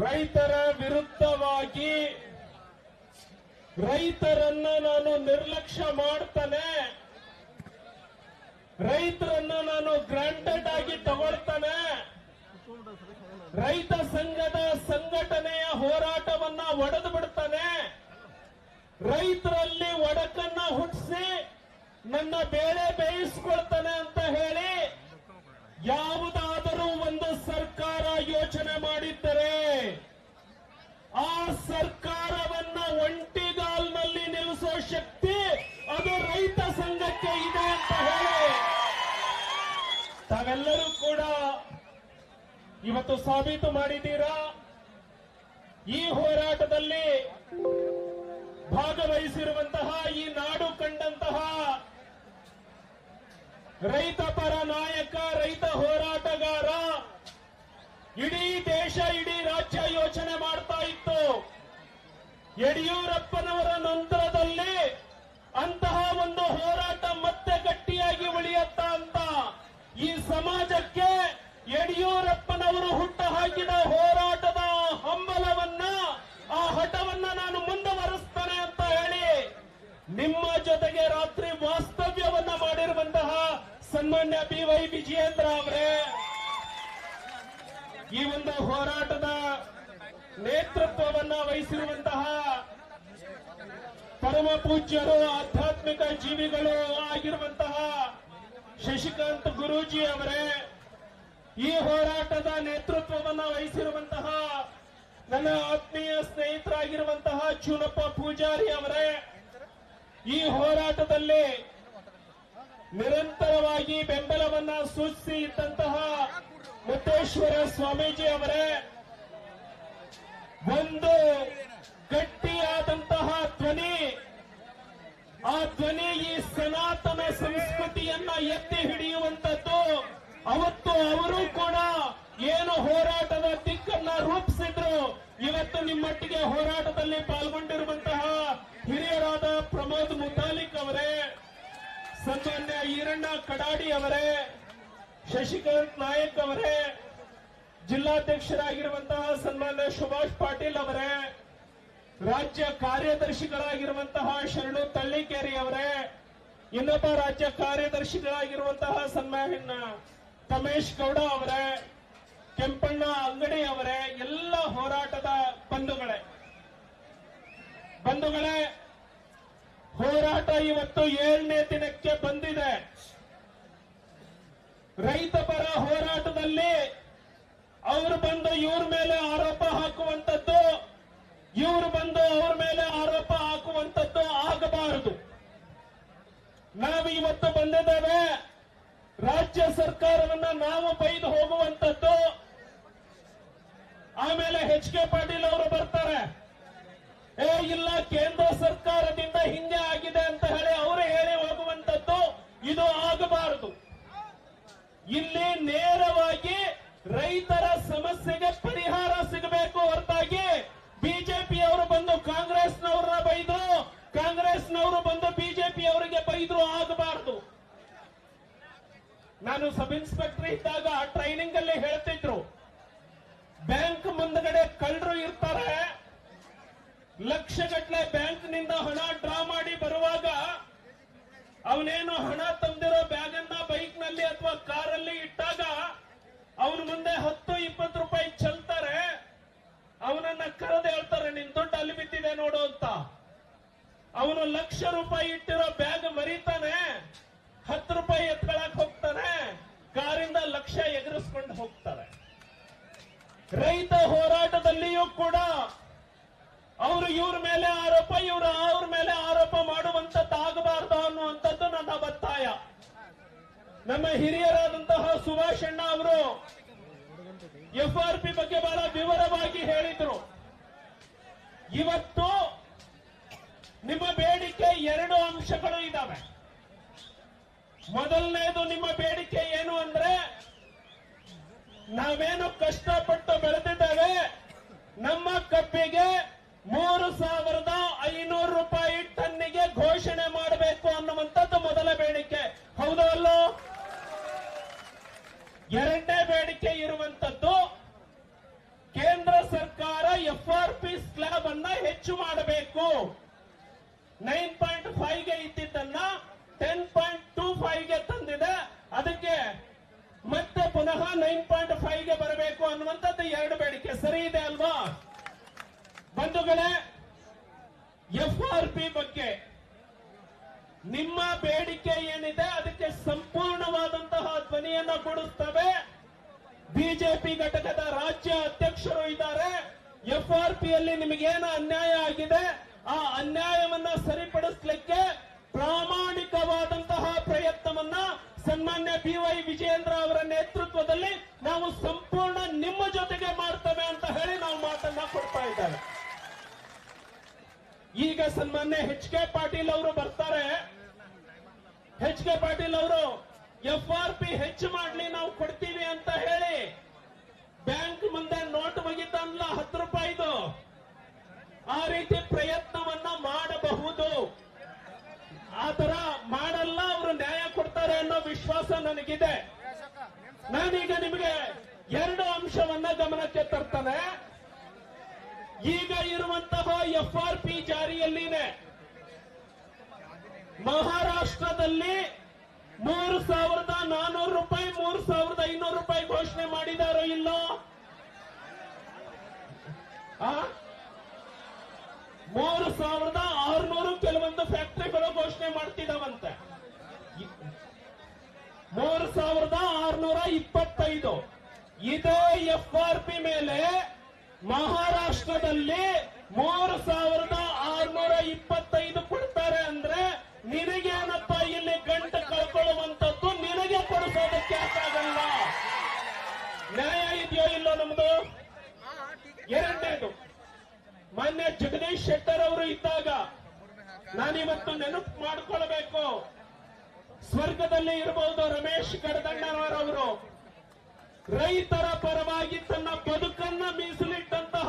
ರೈತರ ವಿರುದ್ಧವಾಗಿ ರೈತರನ್ನ ನಾನು ನಿರ್ಲಕ್ಷ್ಯ ಮಾಡ್ತಾನೆ. ರೈತರನ್ನ ನಾನು ಗ್ರಾಂಟೆಡ್ ಆಗಿ ತಗೊಳ್ತಾನೆ. ರೈತ ಸಂಘದ ಸಂಘಟನೆಯ ಹೋರಾಟವನ್ನ ಒಡೆದು ಬಿಡ್ತಾನೆ. ರೈತರಲ್ಲಿ ಒಡಕನ್ನ ಹುಟ್ಟಿಸಿ ನನ್ನ ಬೇಳೆ ಬೇಯಿಸ್ಕೊಳ್ತಾನೆ ಅಂತ ಹೇಳಿ ಯಾವುದಾದರೂ ಒಂದು ಸರ್ಕಾರ ಯೋಚನೆ ಮಾಡಿದ್ದರೆ ಆ ಸರ್ಕಾರವನ್ನ ಒಂಟಿಗಾಲ್ನಲ್ಲಿ ನಿಲ್ಲಿಸೋ ಶಕ್ತಿ ಅದು ರೈತ ಸಂಘಕ್ಕೆ ಇದೆ ಅಂತ ಹೇಳಿ. ತಾವೆಲ್ಲರೂ ಕೂಡ ಇವತ್ತು ಸಾಬೀತು ಮಾಡಿದ್ದೀರಾ? ಈ ಹೋರಾಟದಲ್ಲಿ ಭಾಗವಹಿಸಿರುವಂತಹ ಈ ನಾಡು ಕಂಡಂತಹ ರೈತ ಪರ ನಾಯಕ, ರೈತ ಹೋರಾಟಗಾರ, ಇಡೀ ದೇಶ, ಇಡೀ ರಾಜ್ಯ ಯೋಚನೆ ಮಾಡ್ತಾ ಇತ್ತು. ಯಡಿಯೂರಪ್ಪನವರ ನಂತರದಲ್ಲಿ ಅಂತಹ ಒಂದು ಹೋರಾಟ ಮತ್ತೆ ಗಟ್ಟಿಯಾಗಿ ಉಳಿಯತ್ತ ಅಂತ ಈ ಸಮಾಜಕ್ಕೆ ಯಡಿಯೂರಪ್ಪನವರು ಹುಟ್ಟ ಹಾಕಿದ ಹೋರಾಟದ ಹಂಬಲವನ್ನ ಆ ಹಠವನ್ನ ನಾನು ಮುಂದುವರಿಸ್ತೇನೆ ಅಂತ ಹೇಳಿ ನಿಮ್ಮ ಜೊತೆಗೆ ರಾತ್ರಿ ವಾಸ್ತವ್ಯವನ್ನ ಮಾಡಿರುವಂತಹ ಸನ್ಮಾನ್ಯ ಬಿ ವೈ ವಿಜಯೇಂದ್ರ ಅವರೇ ಈ ಒಂದು ಹೋರಾಟದ ನೇತೃತ್ವವನ್ನ ವಹಿಸಿರುವಂತಹ ಪರಮ ಪೂಜ್ಯರು ಆಧ್ಯಾತ್ಮಿಕ ಜೀವಿಗಳು ಆಗಿರುವಂತಹ ಶಶಿಕಾಂತ್ ಗುರೂಜಿ ಅವರೇ, ಈ ಹೋರಾಟದ ನೇತೃತ್ವವನ್ನು ವಹಿಸಿರುವಂತಹ ನನ್ನ ಆತ್ಮೀಯ ಸ್ನೇಹಿತರಾಗಿರುವಂತಹ ಚೂನಪ್ಪ ಪೂಜಾರಿ ಅವರೇ, ಈ ಹೋರಾಟದಲ್ಲಿ ನಿರಂತರವಾಗಿ ಬೆಂಬಲವನ್ನ ಸೂಚಿಸಿ ಇದ್ದಂತಹ ಮುತ್ತೇಶ್ವರ ಸ್ವಾಮೀಜಿ ಅವರೇ, ಒಂದು ಗಟ್ಟಿಯಾದಂತಹ ಧ್ವನಿ ಆ ಧ್ವನಿ ಈ ಸನಾತನ ಸಂಸ್ಕೃತಿಯನ್ನ ಎತ್ತಿ ಹಿಡಿಯುವಂತದ್ದು ಅವತ್ತು ಅವರು ಕೂಡ ಏನು ಹೋರಾಟದ ದಿಕ್ಕನ್ನ ರೂಪಿಸಿದ್ರು. ಇವತ್ತು ನಿಮ್ಮೊಟ್ಟಿಗೆ ಹೋರಾಟದಲ್ಲಿ ಪಾಲ್ಗೊಂಡಿರುವಂತಹ ಹಿರಿಯರಾದ ಪ್ರಮೋದ್ ಮುತಾಲಿಕ್ ಅವರೇ, ಸನ್ಮಾನ್ಯ ಈರಣ್ಣ ಕಡಾಡಿ ಅವರೇ, ಶಶಿಕಾಂತ್ ನಾಯಕ್ ಅವರೇ, ಜಿಲ್ಲಾಧ್ಯಕ್ಷರಾಗಿರುವಂತಹ ಸನ್ಮಾನ್ಯ ಸುಭಾಷ್ ಪಾಟೀಲ್ ಅವರೇ ರಾಜ್ಯ ಕಾರ್ಯದರ್ಶಿಗಳಾಗಿರುವಂತಹ ಶರಣು ತಳ್ಳಿಕೇರಿ ಅವರೇ ಇನ್ನೊಬ್ಬ ರಾಜ್ಯ ಕಾರ್ಯದರ್ಶಿಗಳಾಗಿರುವಂತಹ ಸನ್ಮಾನ್ಯ ತಮೇಶ್ ಗೌಡ ಅವರೇ, ಕೆಂಪಣ್ಣ ಅಂಗಡಿ ಅವರೇ, ಎಲ್ಲ ಹೋರಾಟದ ಬಂಧುಗಳೇ. ಬಂಧುಗಳೇ, ಹೋರಾಟ ಇವತ್ತು ಏಳನೇ ದಿನಕ್ಕೆ ಬಂದಿದೆ. ರೈತ ಪರ ಹೋರಾಟದಲ್ಲಿ ಅವರು ಬಂದು ಇವ್ರ ಮೇಲೆ ಆರೋಪ ಇವರು ಬಂದು ಅವ್ರ ಮೇಲೆ ಆರೋಪ ಹಾಕುವಂತದ್ದು ಆಗಬಾರದು. ನಾವು ಇವತ್ತು ಬಂದಿದ್ದೇವೆ. ರಾಜ್ಯ ಸರ್ಕಾರವನ್ನ ನಾವು ಬೈದು ಹೋಗುವಂತದ್ದು ಆಮೇಲೆ ಎಚ್ ಕೆ ಪಾಟೀಲ್ ಅವರು ಬರ್ತಾರೆ. ಏ, ಇಲ್ಲ, ಕೇಂದ್ರ ಸರ್ಕಾರದಿಂದ ಹಿಂದೆ ಆಗಿದೆ ಅಂತ ಹೇಳಿ ಅವರು ಹೇಳಿ ಹೋಗುವಂತದ್ದು ಇದು ಆಗಬಾರದು. ಇಲ್ಲಿ ನೇರವಾಗಿ ರೈತರ ಸಮಸ್ಯೆಗೆ ಪರಿಹಾರ ಸಿಗಬೇಕು ಹೊರತಾಗಿ ಬಿಜೆಪಿ ಅವರು ಬಂದು ಕಾಂಗ್ರೆಸ್ನವ್ರನ್ನ ಬೈದು ಕಾಂಗ್ರೆಸ್ನವರು ಬಂದು ಬಿಜೆಪಿ ಅವರಿಗೆ ಬೈದ್ರು ಆಗಬಾರದು ನಾನು ಸಬ್ ಇನ್ಸ್ಪೆಕ್ಟರ್ ಇದ್ದಾಗ ಟ್ರೈನಿಂಗ್ ಅಲ್ಲಿ ಹೇಳ್ತಿದ್ರು ಬ್ಯಾಂಕ್ ಮುಂದಗಡೆ ಕಳ್ಳರು ಇರ್ತಾರೆ ಲಕ್ಷಗಟ್ಟಲೆ ಬ್ಯಾಂಕ್ನಿಂದ ಹಣ ಡ್ರಾ ಮಾಡಿ ಬರುವಾಗ ಅವನೇನು ಹಣ ತಂದಿರೋ ಬ್ಯಾಗ್ ಅನ್ನ ಬೈಕ್ನಲ್ಲಿ ಅಥವಾ ಕಾರಲ್ಲಿ ಇಟ್ಟಾಗ ಅವನ ಮುಂದೆ ಹತ್ತು, ಇಪ್ಪತ್ತು ರೂಪಾಯಿ ಚೆಲ್ತಾರೆ. ಅವನನ್ನ ಕರೆದು ಹೇಳ್ತಾರೆ, ನಿನ್ ದುಡ್ಡು ಅಲ್ಲಿ ಬಿದ್ದಿದೆ ನೋಡು ಅಂತ. ಅವನು ಲಕ್ಷ ರೂಪಾಯಿ ಇಟ್ಟಿರೋ ಬ್ಯಾಗ್ ಮರಿತಾನೆ. ಹತ್ತು ರೂಪಾಯಿ ಎತ್ಕೊಳಕ್ ಹೋಗ್ತಾನೆ. ಕಾರಿಂದ ಲಕ್ಷ ಎಗರಿಸ್ಕೊಂಡು ಹೋಗ್ತಾರೆ. ರೈತ ಹೋರಾಟದಲ್ಲಿಯೂ ಕೂಡ ಅವರು ಇವ್ರ ಮೇಲೆ ಆರೋಪ, ಇವರು ಅವ್ರ ಮೇಲೆ ಆರೋಪ ಮಾಡುವಂತದ್ದು ಆಗಬಾರ್ದು ಅನ್ನುವಂಥದ್ದು ನನ್ನ ಒತ್ತಾಯ. ನಮ್ಮ ಹಿರಿಯರಾದಂತಹ ಸುಭಾಷ್ ಅಣ್ಣ ಅವರು ಎಫ್ ಆರ್ ಪಿ ಬಗ್ಗೆ ಬಹಳ ವಿವರವಾಗಿ ಹೇಳಿದ್ರು. ಇವತ್ತು ನಿಮ್ಮ ಬೇಡಿಕೆ ಎರಡು ಅಂಶಗಳು ಇದ್ದಾವೆ ಮೊದಲನೇದು ನಿಮ್ಮ ಬೇಡಿಕೆ ಏನು ಅಂದ್ರೆ, ನಾವೇನು ಕಷ್ಟಪಟ್ಟು ಬೆಳೆದಿದ್ದೇವೆ, ನಮ್ಮ ಕಬ್ಬಿಗೆ ಮೂರು ಸಾವಿರದ ಐನೂರು ರೂಪಾಯಿ ಟನ್ನಿಗೆ ಘೋಷಣೆ ಮಾಡಬೇಕು ಅನ್ನುವಂಥದ್ದು ಮೊದಲ ಬೇಡಿಕೆ. ಹೌದೋ ಅಲ್ಲೋ? ಎರಡನೇ ಬೇಡಿಕೆ ಇರುವಂತದ್ದು ಕೇಂದ್ರ ಸರ್ಕಾರ ಎಫ್ ಆರ್ ಪಿ ಸ್ಲ್ಯಾಬ್ ಅನ್ನ ಹೆಚ್ಚು ಮಾಡಬೇಕು. ನೈನ್ ಪಾಯಿಂಟ್ ಫೈವ್ಗೆ ಇದ್ದಿದ್ದನ್ನ ಟೆನ್ ಪಾಯಿಂಟ್ ಟೂ ಫೈವ್ಗೆ ತಂದಿದೆ. ಅದಕ್ಕೆ ಮತ್ತೆ ಪುನಃ ನೈನ್ ಪಾಯಿಂಟ್ ಫೈವ್ಗೆ ಬರಬೇಕು ಅನ್ನುವಂಥದ್ದು ಎರಡು ಬೇಡಿಕೆ. ಸರಿ ಇದೆ ಅಲ್ವಾ? ಬಂಧುಗಳೇ, ಎಫ್ ಆರ್ ಪಿ ಬಗ್ಗೆ ನಿಮ್ಮ ಬೇಡಿಕೆ ಏನಿದೆ ಅದಕ್ಕೆ ಸಂಪೂರ್ಣವಾದಂತಹ ಧ್ವನಿಯನ್ನ ಕೊಡುತ್ತವೆ ಬಿಜೆಪಿ ಘಟಕದ ರಾಜ್ಯ ಅಧ್ಯಕ್ಷರು ಇದ್ದಾರೆ. ಎಫ್ ಆರ್ ಪಿ ಯಲ್ಲಿ ನಿಮಗೇನು ಅನ್ಯಾಯ ಆಗಿದೆ? ಆ ಅನ್ಯಾಯವನ್ನ ಸರಿಪಡಿಸಲಿಕ್ಕೆ ಪ್ರಾಮಾಣಿಕವಾದಂತಹ ಪ್ರಯತ್ನವನ್ನ ಸನ್ಮಾನ್ಯ ಬಿ ವೈ ವಿಜಯೇಂದ್ರ ಅವರ ನೇತೃತ್ವದಲ್ಲಿ ನಾವು ಸಂಪೂರ್ಣ ನಿಮ್ಮ ಜೊತೆಗೆ ಮಾಡ್ತೇವೆ ಅಂತ ಹೇಳಿ ನಾವು ಮಾತನ್ನ ಕೊಡ್ತಾ ಇದ್ದೇವೆ. ಈಗ ಸನ್ಮಾನ್ಯ ಎಚ್ ಕೆ ಪಾಟೀಲ್ ಅವರು ಬರ್ತಾರೆ. ಎಚ್ ಕೆ ಪಾಟೀಲ್ ಅವರು ಎಫ್ ಆರ್ ಪಿ ಹೆಚ್ಚು ಮಾಡ್ಲಿ ನಾವು ಕೊಡ್ತೀವಿ ಅಂತ ಹೇಳಿ ಬ್ಯಾಂಕ್ ಮುಂದೆ ನೋಟ್ ಒಗಿತಾನಲ್ಲ ಹತ್ತು ರೂಪಾಯಿದು ಆ ರೀತಿ ಪ್ರಯತ್ನವನ್ನ ಮಾಡಬಹುದು. ಆ ತರ ಮಾಡಲ್ಲ, ಅವರು ನ್ಯಾಯ ಕೊಡ್ತಾರೆ ಅನ್ನೋ ವಿಶ್ವಾಸ ನನಗಿದೆ. ನಾನೀಗ ನಿಮಗೆ ಎರಡು ಅಂಶವನ್ನ ಗಮನಕ್ಕೆ ತರ್ತಾನೆ. ಈಗ ಇರುವಂತಹ ಎಫ್ ಆರ್ ಪಿ ಜಾರಿಯಲ್ಲಿದೆ ಮಹಾರಾಷ್ಟ್ರದಲ್ಲಿ ಮೂರು ಸಾವಿರದ ನಾನೂರು ರೂಪಾಯಿ, ಮೂರು ಸಾವಿರದ ಐನೂರು ರೂಪಾಯಿ ಘೋಷಣೆ ಮಾಡಿದಾರೋ ಇಲ್ಲೋ? ಮೂರು ಸಾವಿರದ ಆರುನೂರು ಕೆಲವೊಂದು ಫ್ಯಾಕ್ಟರಿಗಳು ಘೋಷಣೆ ಮಾಡ್ತಿದಾವಂತೆ. ಇ- ಮೂರು ಸಾವಿರದ ಆರುನೂರ ಇಪ್ಪತ್ತೈದು. ಇದೇ ಎಫ್ ಆರ್ ಪಿ ಮೇಲೆ ಮಹಾರಾಷ್ಟ್ರದಲ್ಲಿ ಮೂರು ಸಾವಿರದ ನಿನಗೇನಪ್ಪ ಇಲ್ಲಿ ಗಂಟು ಕಳ್ಕೊಳ್ಳುವಂತದ್ದು ನಿನಗೆ ಕೊಡಿಸೋದಕ್ಕೆ ಆಗಲ್ಲ? ನ್ಯಾಯ ಇದೆಯೋ ಇಲ್ಲೋ ನಮ್ದು? ಎರಡನೇದು, ಮಾನ್ಯ ಜಗದೀಶ್ ಶೆಟ್ಟರ್ ಅವರು ಇದ್ದಾಗ ನಾನಿವತ್ತು ನೆನಪು ಮಾಡ್ಕೊಳ್ಬೇಕು. ಸ್ವರ್ಗದಲ್ಲಿ ಇರಬಹುದು ರಮೇಶ್ ಕಡದಣ್ಣನವರವರು ರೈತರ ಪರವಾಗಿ ತನ್ನ ಬದುಕನ್ನ ಮೀಸಲಿಟ್ಟಂತಹ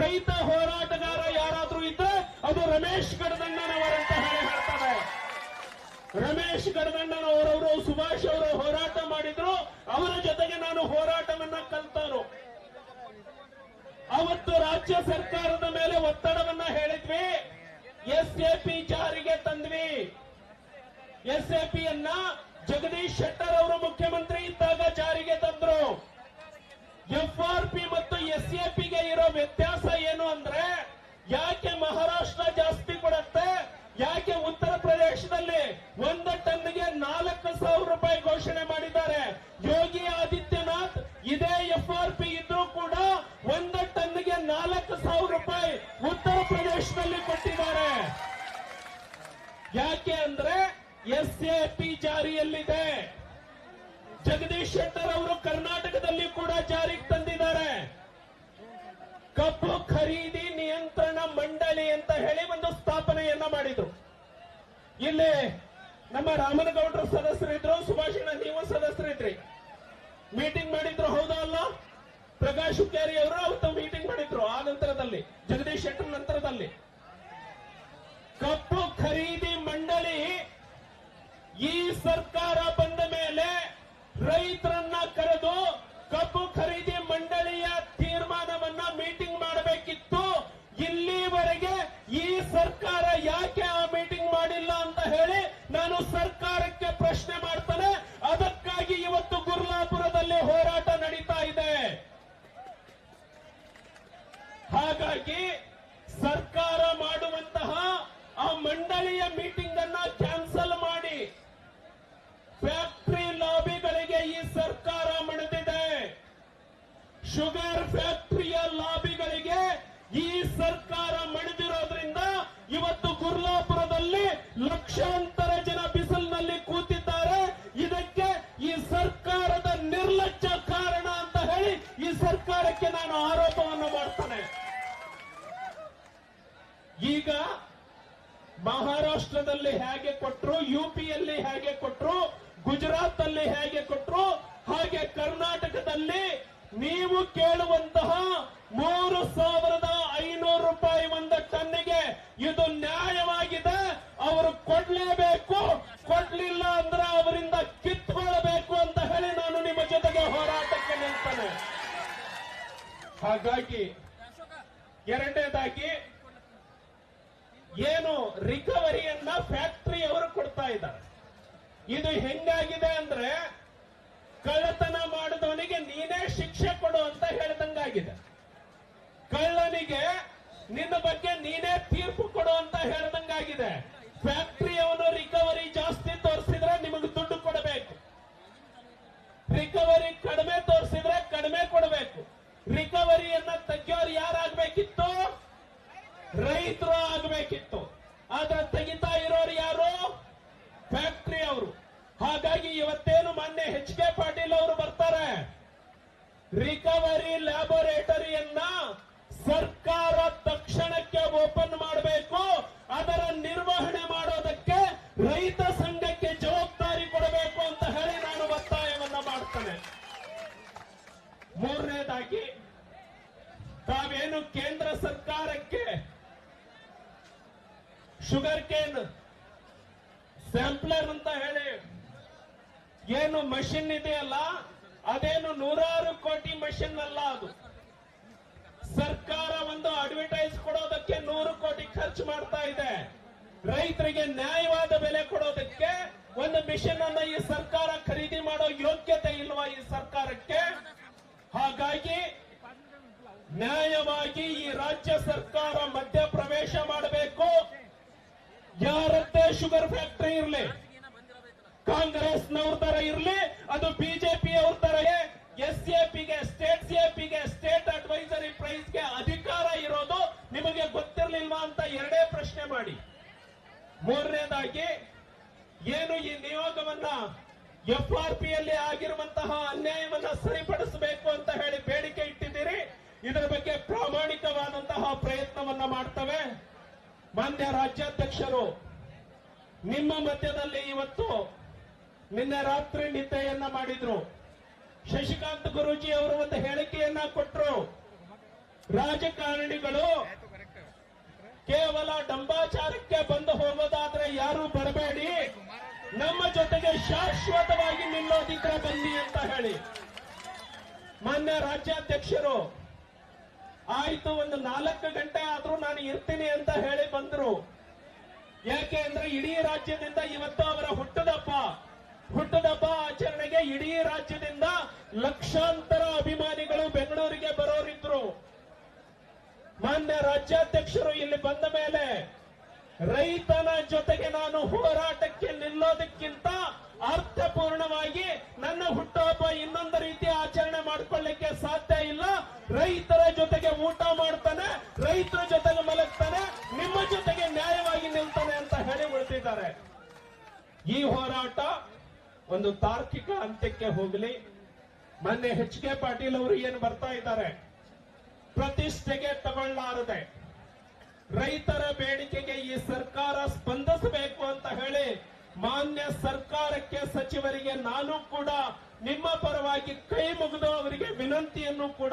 ರೈತ ಹೋರಾಟಗಾರ ಯಾರಾದ್ರೂ ಇದ್ರೆ ಅದು ರಮೇಶ್ ಗಡದಣ್ಣನವರಂತಹ ರಮೇಶ್ ಗಡದಂಡನವರವರು ಸುಭಾಷ್ ಅವರು ಹೋರಾಟ ಮಾಡಿದ್ರು. ಅವರ ಜೊತೆಗೆ ನಾನು ಹೋರಾಟವನ್ನ ಕಲ್ತಾನು ಅವತ್ತು ರಾಜ್ಯ ಸರ್ಕಾರದ ಮೇಲೆ ಒತ್ತಡವನ್ನ ಹೇಳಿದ್ವಿ. ಎಸ್ ಎ ಪಿ ಜಾರಿಗೆ ತಂದ್ವಿ. ಎಸ್ ಎ ಪಿಯನ್ನ ಜಗದೀಶ್ ಶೆಟ್ಟರ್ ಅವರು ಮುಖ್ಯಮಂತ್ರಿ ಇದ್ದಾಗ ಜಾರಿಗೆ ತಂದ್ರು. ಎಫ್ ಆರ್ ಪಿ ಮತ್ತು ಎಸ್ ಎ ಪಿಗೆ ಇರೋ ವ್ಯತ್ಯಾಸ ಏನು ಅಂದ್ರೆ, ಯಾಕೆ ಮಹಾರಾಷ್ಟ್ರ ಜಾಸ್ತಿ ಕೊಡುತ್ತೆ, ಯಾಕೆ ಉತ್ತರ ಪ್ರದೇಶದಲ್ಲಿ ಒಂದು ಟನ್ಗೆ ನಾಲ್ಕು ಸಾವಿರ ರೂಪಾಯಿ ಘೋಷಣೆ ಮಾಡಿದ್ದಾರೆ. ಯೋಗಿ ಆದಿತ್ಯನಾಥ್, ಇದೇ ಎಫ್ ಆರ್ ಪಿ ಇದ್ರೂ ಕೂಡ ಒಂದ ಟನ್ಗೆ ನಾಲ್ಕು ಸಾವಿರ ರೂಪಾಯಿ ಉತ್ತರ ಪ್ರದೇಶದಲ್ಲಿ ಕೊಟ್ಟಿದ್ದಾರೆ. ಯಾಕೆ ಅಂದ್ರೆ ಎಸ್ ಎ ಪಿ ಜಾರಿಯಲ್ಲಿದೆ. ಜಗದೀಶ್ ಶೆಟ್ಟರ್ ಅವರು ಕರ್ನಾಟಕದಲ್ಲಿ ಕೂಡ ಜಾರಿಗೆ ತಂದಿದ್ದಾರೆ. ಕಬ್ಬು ಖರೀದಿ ನಿಯಂತ್ರಣ ಮಂಡಳಿ ಅಂತ ಹೇಳಿ ಒಂದು ಸ್ಥಾಪನೆಯನ್ನ ಮಾಡಿದ್ರು. ಇಲ್ಲಿ ನಮ್ಮ ರಾಮನಗೌಡರು ಸದಸ್ಯರಿದ್ರು ಸುಭಾಷಣ, ನೀವು ಸದಸ್ಯರಿದ್ರಿ ಮೀಟಿಂಗ್ ಮಾಡಿದ್ರು ಹೌದಾ ಅಲ್ಲ? ಪ್ರಕಾಶ್ ಹುಕ್ಕೇರಿ ಅವರು ಅವತ್ತು ಮೀಟಿಂಗ್ ಮಾಡಿದ್ರು, ಆ ನಂತರದಲ್ಲಿ, ಜಗದೀಶ್ ಶೆಟ್ಟರ್ ನಂತರದಲ್ಲಿ. ಕಪ್ಪು ಖರೀದಿ ಮಂಡಳಿ ಈ ಸರ್ಕಾರ ಬಂದ ಮೇಲೆ ರೈತರನ್ನ ಕರೆದು ಕಬ್ಬು ಖರೀದಿ ಮಂಡಳಿಯ ತೀರ್ಮಾನವನ್ನ ಮೀಟಿಂಗ್ ಮಾಡಬೇಕಿತ್ತು. ಇಲ್ಲಿವರೆಗೆ ಈ ಸರ್ಕಾರ ಯಾಕೆ ಆ ಮೀಟಿಂಗ್ ಮಾಡಿಲ್ಲ? ಸರ್ಕಾರ ಮಣಿದಿರೋದ್ರಿಂದ ಇವತ್ತು ಗುರ್ಲಾಪುರದಲ್ಲಿ ಲಕ್ಷಾಂತರ ಜನ ಬಿಸಿಲಿನಲ್ಲಿ ಕೂತಿದ್ದಾರೆ. ಇದಕ್ಕೆ ಈ ಸರ್ಕಾರದ ನಿರ್ಲಕ್ಷ್ಯ ಕಾರಣ ಅಂತ ಹೇಳಿ ಈ ಸರ್ಕಾರಕ್ಕೆ ನಾನು ಆರೋಪವನ್ನು ಮಾಡ್ತೇನೆ. ಈಗ ಮಹಾರಾಷ್ಟ್ರದಲ್ಲಿ ಹೇಗೆ ಕೊಟ್ರು ಯುಪಿಯಲ್ಲಿ ಹೇಗೆ ಕೊಟ್ರು ಗುಜರಾತ್ ಅಲ್ಲಿ ಹೇಗೆ ಕೊಟ್ರು, ಹಾಗೆ ಕರ್ನಾಟಕದಲ್ಲಿ ನೀವು ಕೇಳುವಂತಹ ಮೂರು ಸಾವಿರದ ಐನೂರು ರೂಪಾಯಿ ಒಂದು ಟನ್ನಿಗೆ ಇದು ನ್ಯಾಯವಾಗಿದೆ ಅವರು ಕೊಡ್ಲೇಬೇಕು ಕೊಡ್ಲಿಲ್ಲ ಅಂದ್ರೆ ಅವರಿಂದ ಕಿತ್ಕೊಳ್ಬೇಕು ಅಂತ ಹೇಳಿ ನಾನು ನಿಮ್ಮ ಹಾಗಾಗಿ ಎರಡನೇದಾಗಿ ಏನು ರಿಕವರಿಯನ್ನ ಫ್ಯಾಕ್ಟರಿ ಅವರು ಕೊಡ್ತಾ ಇದ್ದಾರೆ. ಇದು ಹೆಂಗಾಗಿದೆ ಅಂದ್ರೆ ಕಳ್ಳತನ ಮಾಡಿದವನಿಗೆ ನೀನೇ ಶಿಕ್ಷೆ ಕೊಡು ಅಂತ ಹೇಳ್ದಂಗಾಗಿದೆ. ಕಳ್ಳನಿಗೆ ನಿನ್ನ ಬಗ್ಗೆ ನೀನೇ ತೀರ್ಪು ಕೊಡು ಅಂತ ಹೇಳ್ದಂಗಾಗಿದೆ. ಫ್ಯಾಕ್ಟರಿ ಅವನು ರಿಕವರಿ ಜಾಸ್ತಿ ತೋರಿಸಿದ್ರೆ ನಿಮಗೆ ದುಡ್ಡು ಕೊಡಬೇಕು. ರಿಕವರಿ ಕಡಿಮೆ ತೋರಿಸಿದ್ರೆ ಕಡಿಮೆ ಕೊಡಬೇಕು. ರಿಕವರಿಯನ್ನ ತೆಗಿಯೋರು ಯಾರಾಗಬೇಕಿತ್ತು? ರೈತರು ಆಗಬೇಕಿತ್ತು. ಆದ್ರೆ ತೆಗಿತಾ ಇರೋರು ಯಾರು? ಫ್ಯಾಕ್ಟರಿ ಅವರು. ಹಾಗಾಗಿ ಇವತ್ತೇನು ಮಾನ್ಯ ಹೆಚ್ ಕೆ ಪಾಟೀಲ್ ಅವರು ಬರ್ತಾರೆ. ರಿಕವರಿ ಲ್ಯಾಬೊರೇಟರಿಯನ್ನ ಸರ್ಕಾರ ತಕ್ಷಣಕ್ಕೆ ಓಪನ್ ಮಾಡಬೇಕು. ಅದರ ನಿರ್ವಹಣೆ ಮಾಡೋದಕ್ಕೆ ರೈತ ಸಂಘಕ್ಕೆ ಮೂರನೇದಾಗಿ ತಾವೇನು ಕೇಂದ್ರ ಸರ್ಕಾರಕ್ಕೆ ಶುಗರ್ ಕೇನ್ ಸ್ಯಾಂಪ್ಲರ್ ಅಂತ ಹೇಳಿ ಏನು ಮಷಿನ್ ಇದೆಯಲ್ಲ, ಅದೇನು ನೂರಾರು ಕೋಟಿ ಮಷಿನ್ ಅಲ್ಲ ಅದು. ಸರ್ಕಾರ ಒಂದು ಅಡ್ವರ್ಟೈಸ್ ಕೊಡೋದಕ್ಕೆ ನೂರು ಕೋಟಿ ಖರ್ಚು ಮಾಡ್ತಾ ಇದೆ. ರೈತರಿಗೆ ನ್ಯಾಯವಾದ ಬೆಲೆ ಕೊಡೋದಕ್ಕೆ ಒಂದು ಮಿಷನ್ ಅನ್ನ ಈ ಹಾಗಾಗಿ ನ್ಯಾಯವಾಗಿ ಈ ರಾಜ್ಯ ಸರ್ಕಾರ ಮಧ್ಯ ಪ್ರವೇಶ ಮಾಡಬೇಕು. ಯಾರದ್ದೇ ಶುಗರ್ ಫ್ಯಾಕ್ಟರಿ ಇರಲಿ, ಕಾಂಗ್ರೆಸ್ನವ್ರ ತರ ಇರಲಿ, ಅದು ಬಿಜೆಪಿ ಅವ್ರ ತರ ಎಸ್ ಎ ಪಿಗೆ, ಸ್ಟೇಟ್ ಸಿ ಪಿಗೆ ಸ್ಟೇಟ್ ಅಡ್ವೈಸರಿ ಪ್ರೈಸ್ಗೆ ಅಧಿಕಾರ ಇರೋದು ನಿಮಗೆ ಗೊತ್ತಿರಲಿಲ್ವಾ ಅಂತ ಎರಡೇ ಪ್ರಶ್ನೆ ಮಾಡಿ. ಮೂರನೇದಾಗಿ, ಏನು ಈ ನಿಯೋಗವನ್ನ ಎಫ್ ಆರ್ ಪಿ ಯಲ್ಲಿ ಆಗಿರುವಂತಹ ಅನ್ಯಾಯವನ್ನ ಸರಿಪಡಿಸಬೇಕು ಅಂತ ಹೇಳಿ ಬೇಡಿಕೆ ಇಟ್ಟಿದ್ದೀರಿ. ಇದರ ಬಗ್ಗೆ ಪ್ರಾಮಾಣಿಕವಾದಂತಹ ಪ್ರಯತ್ನವನ್ನ ಮಾಡ್ತವೆ. ಮಾನ್ಯ ರಾಜ್ಯಾಧ್ಯಕ್ಷರು, ನಿಮ್ಮ ಮಧ್ಯದಲ್ಲಿ ಇವತ್ತು ನಿನ್ನೆ ರಾತ್ರಿ ನಿದ್ದೆಯನ್ನ ಮಾಡಿದ್ರು. ಶಶಿಕಾಂತ್ ಗುರೂಜಿ ಅವರು ಒಂದು ಹೇಳಿಕೆಯನ್ನ ಕೊಟ್ಟರು ರಾಜಕಾರಣಿಗಳು ಕೇವಲ ಡಂಬಾಚಾರಕ್ಕೆ ಬಂದು ಹೋಗೋದಾದ್ರೆ ಯಾರು ಬರಬೇಡಿ. ನಮ್ಮ ಜೊತೆಗೆ ಶಾಶ್ವತವಾಗಿ ನಿಲ್ಲೋದಿದ್ರೆ ಬನ್ನಿ ಅಂತ ಹೇಳಿ. ಮಾನ್ಯ ರಾಜ್ಯಾಧ್ಯಕ್ಷರು, ಆಯ್ತು ಒಂದು ನಾಲ್ಕು ಗಂಟೆ ಆದ್ರೂ ನಾನು ಇರ್ತೀನಿ ಅಂತ ಹೇಳಿ ಬಂದ್ರು. ಯಾಕೆ ಅಂದ್ರೆ ಇಡೀ ರಾಜ್ಯದಿಂದ ಇವತ್ತು ಅವರ ಹುಟ್ಟದಪ್ಪ ಹುಟ್ಟದಪ್ಪ ಆಚರಣೆಗೆ ಇಡೀ ರಾಜ್ಯದಿಂದ ಲಕ್ಷಾಂತರ ಅಭಿಮಾನಿಗಳು ಬೆಂಗಳೂರಿಗೆ ಬರೋರಿದ್ರು. ಮಾನ್ಯ ರಾಜ್ಯಾಧ್ಯಕ್ಷರು ಇಲ್ಲಿ ಬಂದ ಮೇಲೆ ರೈತನ ಜೊತೆಗೆ ನಾನು ಹೋರಾಟಕ್ಕೆ ನಿಲ್ಲೋದಕ್ಕಿಂತ ಅರ್ಥಪೂರ್ಣವಾಗಿ ನನ್ನ ಹುಟ್ಟುಹಬ್ಬ ಇನ್ನೊಂದು ರೀತಿ ಆಚರಣೆ ಮಾಡ್ಕೊಳ್ಳಿಕ್ಕೆ ಸಾಧ್ಯ ಇಲ್ಲ. ರೈತರ ಜೊತೆಗೆ ಊಟ ಮಾಡ್ತಾನೆ, ರೈತರ ಜೊತೆಗೆ ಮಲಗ್ತಾನೆ, ನಿಮ್ಮ ಜೊತೆಗೆ ನ್ಯಾಯವಾಗಿ ನಿಲ್ತಾನೆ ಅಂತ ಹೇಳಿ ಉಳಿದಿದ್ದಾರೆ. ಈ ಹೋರಾಟ ಒಂದು ತಾರ್ಕಿಕ ಅಂತ್ಯಕ್ಕೆ ಹೋಗಲಿ. ಮೊನ್ನೆ ಎಚ್ ಕೆ ಪಾಟೀಲ್ ಅವರು ಏನು ಬರ್ತಾ ಇದ್ದಾರೆ? ಪ್ರತಿಷ್ಠೆಗೆ ತಗೊಳ್ಳಾರದೆ. ರೈತರ ಬೇಡಿಕೆಗೆ ಈ ಸರ್ಕಾರ ಸ್ಪಂದಿಸಬೇಕು ಅಂತ ಹೇಳಿ ಮಾನ್ಯ ಸರ್ಕಾರಕ್ಕೆ ಸಚಿವರಿಗೆ ನಾನು ಕೂಡ ನಿಮ್ಮ ಪರವಾಗಿ ಕೈ ಮುಗಿದು ಅವರಿಗೆ ವಿನಂತಿಯನ್ನು ಕೂಡ